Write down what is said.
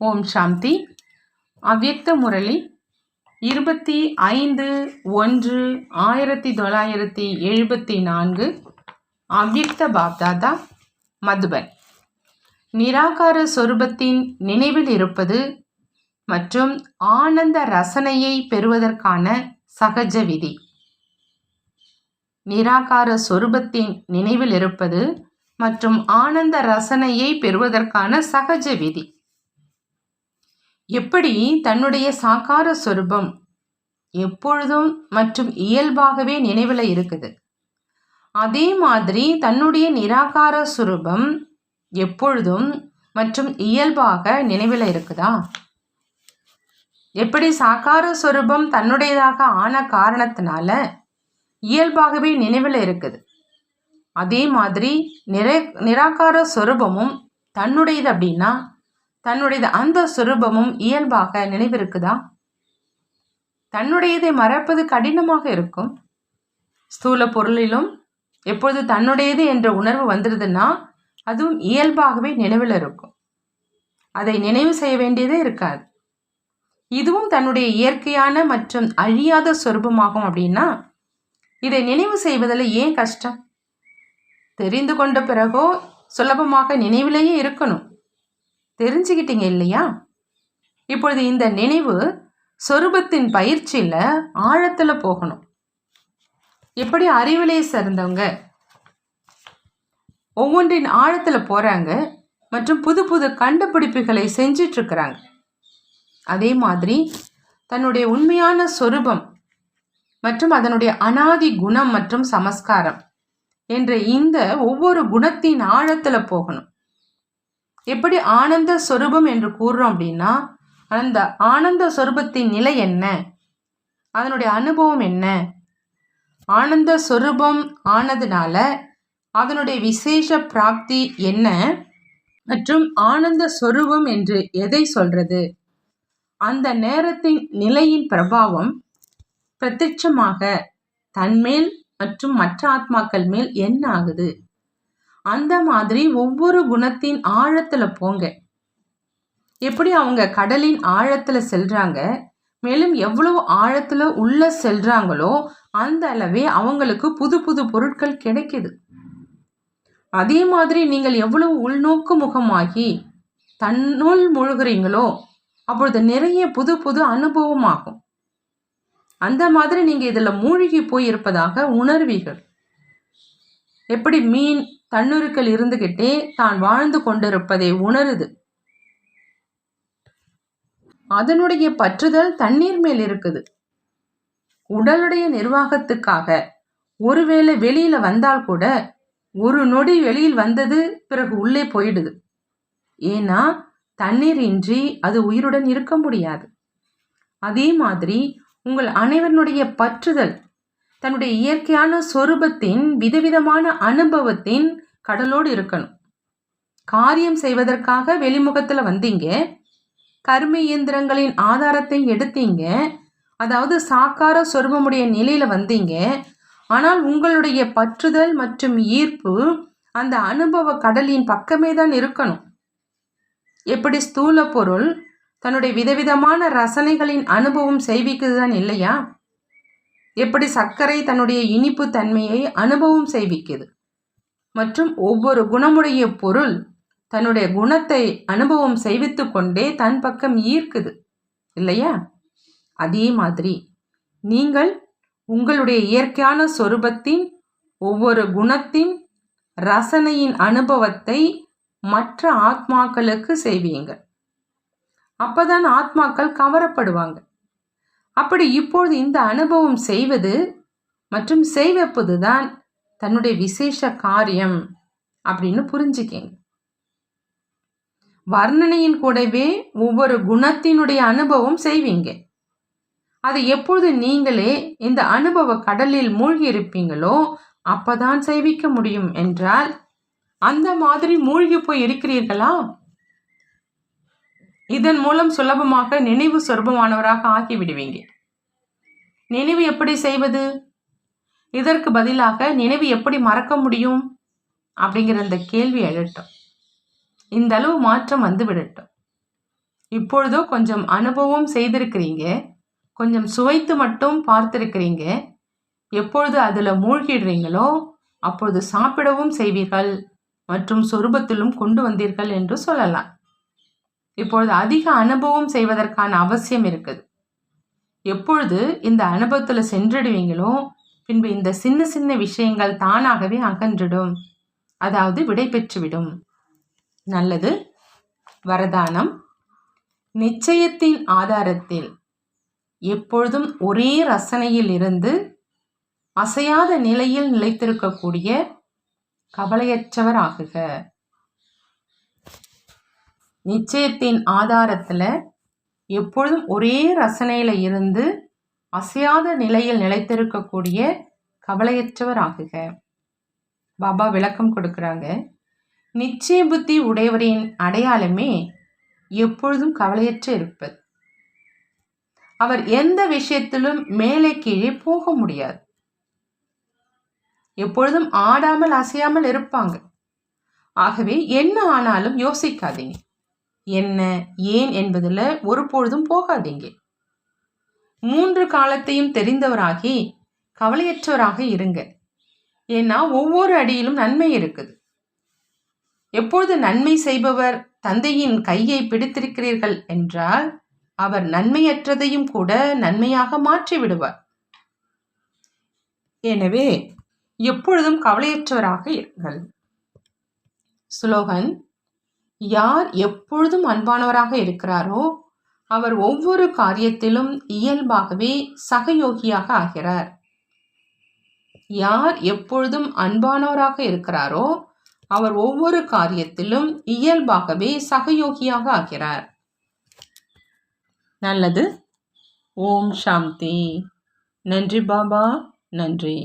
ஓம் சாந்தி. அவ்வக்த முரளி இருபத்தி ஐந்து ஒன்று ஆயிரத்தி தொள்ளாயிரத்தி எழுபத்தி நான்கு அவ்யக்த பாப்தாதா மதுபன். நிராகார சொரூபத்தின் நினைவில் இருப்பது மற்றும் ஆனந்த ரசனையை பெறுவதற்கான சகஜ விதி. நிராகார சொரூபத்தின் நினைவில் இருப்பது மற்றும் ஆனந்த ரசனையை பெறுவதற்கான சகஜ விதி. எப்படி தன்னுடைய சாக்கார சொரூபம் எப்பொழுதும் மற்றும் இயல்பாகவே நினைவில் இருக்குது? அதே மாதிரி தன்னுடைய நிராகார சுரூபம் எப்பொழுதும் மற்றும் இயல்பாக நினைவில் இருக்குதா? எப்படி சாக்கார சொரூபம் தன்னுடையதாக ஆன காரணத்தினால இயல்பாகவே நினைவில் இருக்குது? அதே மாதிரி நிறை நிராகார சொரூபமும் தன்னுடையது அப்படின்னா தன்னுடையது அந்த சுரூபமும் இயல்பாக நினைவிருக்குதா? தன்னுடையதை மறப்பது கடினமாக இருக்கும். ஸ்தூல பொருளிலும் எப்பொழுது தன்னுடையது என்ற உணர்வு வந்துடுதுன்னா அதுவும் இயல்பாகவே நினைவில் இருக்கும். அதை நினைவு செய்ய வேண்டியதே இருக்காது. இதுவும் தன்னுடைய இயற்கையான மற்றும் அழியாத சொரூபமாகும் அப்படின்னா இதை நினைவு செய்வதில் ஏன் கஷ்டம்? தெரிந்து கொண்ட பிறகோ சுலபமாக நினைவிலேயே இருக்கணும். தெரிஞ்சுக்கிட்டீங்க இல்லையா? இப்பொழுது இந்த நினைவு சொரூபத்தின் பயிற்சியில் ஆழத்தில் போகணும். எப்படி அறிவிலே சேர்ந்தவங்க ஒவ்வொன்றின் ஆழத்தில் போகிறாங்க மற்றும் புது புது கண்டுபிடிப்புகளை செஞ்சிட்ருக்கிறாங்க. அதே மாதிரி தன்னுடைய உண்மையான சொரூபம் மற்றும் அதனுடைய அனாதி குணம் மற்றும் சமஸ்காரம் என்ற இந்த ஒவ்வொரு குணத்தின் ஆழத்தில் போகணும். எப்படி ஆனந்த சொரூபம் என்று கூறுறோம் அப்படின்னா அந்த ஆனந்த சொரூபத்தின் நிலை என்ன? அதனுடைய அனுபவம் என்ன? ஆனந்த சொரூபம் ஆனதுனால அதனுடைய விசேஷ பிராப்தி என்ன? மற்றும் ஆனந்த சொரூபம் என்று எதை சொல்றது? அந்த நேரத்தின் நிலையின் பிரபாவம் பிரத்யட்சமாக தன்மேல் மற்றும் மற்ற ஆத்மாக்கள் மேல் என்ன ஆகுது? அந்த மாதிரி ஒவ்வொரு குணத்தின் ஆழத்தில் போங்க. எப்படி அவங்க கடலின் ஆழத்தில் செல்றாங்க மேலும் எவ்வளவு ஆழத்தில் உள்ள செல்றாங்களோ அந்த அளவே அவங்களுக்கு புது புது பொருட்கள் கிடைக்குது. அதே மாதிரி நீங்கள் எவ்வளவு உள்நோக்கு முகமாகி தன்னுள் முழுகிறீங்களோ அப்பொழுது நிறைய புது புது அனுபவமாகும். அந்த மாதிரி நீங்கள் இதில் மூழ்கி போயிருப்பதாக உணர்வீர்கள். எப்படி மீன் தன்னுருக்கள் இருந்துகிட்டே தான் வாழ்ந்து கொண்டிருப்பதை உணருது. அதனுடைய பற்றுதல் தண்ணீர் மேல் இருக்குது. உடலுடைய நிர்வாகத்துக்காக ஒருவேளை வெளியில வந்தால் கூட ஒரு நொடி வெளியில் வந்தது பிறகு உள்ளே போயிடுது. ஏன்னா தண்ணீர் இன்றி அது உயிருடன் இருக்க முடியாது. அதே மாதிரி உங்கள் அனைவருடைய பற்றுதல் தன்னுடைய இயற்கையான சொரூபத்தின் விதவிதமான அனுபவத்தின் கடலோடு இருக்கணும். காரியம் செய்வதற்காக வெளிமுகத்தில் வந்தீங்க. கர்ம இயந்திரங்களின் ஆதாரத்தை எடுத்தீங்க. அதாவது சாக்கார சொருபமுடைய நிலையில் வந்தீங்க. ஆனால் உங்களுடைய பற்றுதல் மற்றும் ஈர்ப்பு அந்த அனுபவ கடலின் பக்கமே தான் இருக்கணும். எப்படி ஸ்தூல பொருள் தன்னுடைய விதவிதமான ரசனைகளின் அனுபவம் செய்விக்குதுதான் இல்லையா? எப்படி சர்க்கரை தன்னுடைய இனிப்பு தன்மையை அனுபவம் செய்விக்குது மற்றும் ஒவ்வொரு குணமுடைய பொருள் தன்னுடைய குணத்தை அனுபவம் செய்வித்து கொண்டே தன் பக்கம் ஈர்க்குது. இல்லையா? அதே மாதிரி நீங்கள் உங்களுடைய இயற்கையான சொரூபத்தின் ஒவ்வொரு குணத்தின் ரசனையின் அனுபவத்தை மற்ற ஆத்மாக்களுக்கு செய்வீங்க அப்பதான் ஆத்மாக்கள் கவரப்படுவாங்க. அப்படி இப்பொழுது இந்த அனுபவம் செய்வது மற்றும் செய்வப்பது தான் தன்னுடைய விசேஷ காரியம் அப்படின்னு புரிஞ்சுக்கேங்க வர்ணனையின் கூடவே ஒவ்வொரு குணத்தினுடைய அனுபவம் செய்வீங்க. அது எப்பொழுது நீங்களே இந்த அனுபவ கடலில் மூழ்கி இருப்பீங்களோ அப்பதான் செய்விக்க முடியும் என்றால் அந்த மாதிரி மூழ்கி போய் இருக்கிறீர்களா? இதன் மூலம் சுலபமாக நினைவு சொர்பமானவராக ஆகிவிடுவீங்க நினைவு எப்படி செய்வது? இதற்கு பதிலாக நினைவு எப்படி மறக்க முடியும்? அப்படிங்கிற அந்த கேள்வி எழட்டும் இந்த அளவு மாற்றம் வந்து விடட்டும். இப்பொழுதோ கொஞ்சம் அனுபவம் செய்திருக்கிறீங்க. கொஞ்சம் சுவைத்து மட்டும் பார்த்திருக்கிறீங்க. எப்பொழுது அதில் மூழ்கிடுறீங்களோ அப்பொழுது சாப்பிடவும் செய்வீர்கள். மற்றும் சொருபத்திலும் கொண்டு வந்தீர்கள் என்று சொல்லலாம். இப்பொழுது அதிக அனுபவம் செய்வதற்கான அவசியம் இருக்குது. எப்பொழுது இந்த அனுபவத்தில் சென்றிடுவீங்களோ பின்பு இந்த சின்ன சின்ன விஷயங்கள் தானாகவே அகன்றிடும். அதாவது விடை பெற்றுவிடும். நல்லது. வரதானம். நிச்சயத்தின் ஆதாரத்தில் எப்பொழுதும் ஒரே ரசனையில் இருந்து அசையாத நிலையில் நிலைத்திருக்கக்கூடிய கவலையற்றவர் ஆகுக. நிச்சயத்தின் ஆதாரத்தில் எப்பொழுதும் ஒரே ரசனையில் இருந்து அசையாத நிலையில் நிலைத்திருக்கக்கூடிய கவலையற்றவர் ஆகுக. பாபா விளக்கம் கொடுக்குறாங்க. நிச்சய புத்தி உடையவரின் அடையாளமே எப்பொழுதும் கவலையற்ற இருப்பது அவர் எந்த விஷயத்திலும் மேலே கீழே போக முடியாது. எப்பொழுதும் ஆடாமல் அசையாமல் இருப்பாங்க. ஆகவே என்ன ஆனாலும் யோசிக்காதீங்க. என்ன? ஏன் என்பதில் ஒருபொழுதும் போகாதீங்க. மூன்று காலத்தையும் தெரிந்தவராகி கவலையற்றவராக இருங்க. ஏன்னா ஒவ்வொரு அடியிலும் நன்மை இருக்குது. எப்பொழுது நன்மை செய்பவர் தந்தையின் கையை பிடித்திருக்கிறீர்கள் என்றால் அவர் நன்மையற்றதையும் கூட நன்மையாக மாற்றி விடுவார். எனவே எப்பொழுதும் கவலையற்றவராக இருங்கள். ஸ்லோகன் யார் எப்பொழுதும் அன்பானவராக இருக்கிறாரோ அவர் ஒவ்வொரு காரியத்திலும் இயல்பாகவே சகயோகியாக ஆகிறார். யார் எப்பொழுதும் அன்பானவராக இருக்கிறாரோ அவர் ஒவ்வொரு காரியத்திலும் இயல்பாகவே சகயோகியாக ஆகிறார். நல்லது. ஓம் சாந்தி. நன்றி பாபா. நன்றி.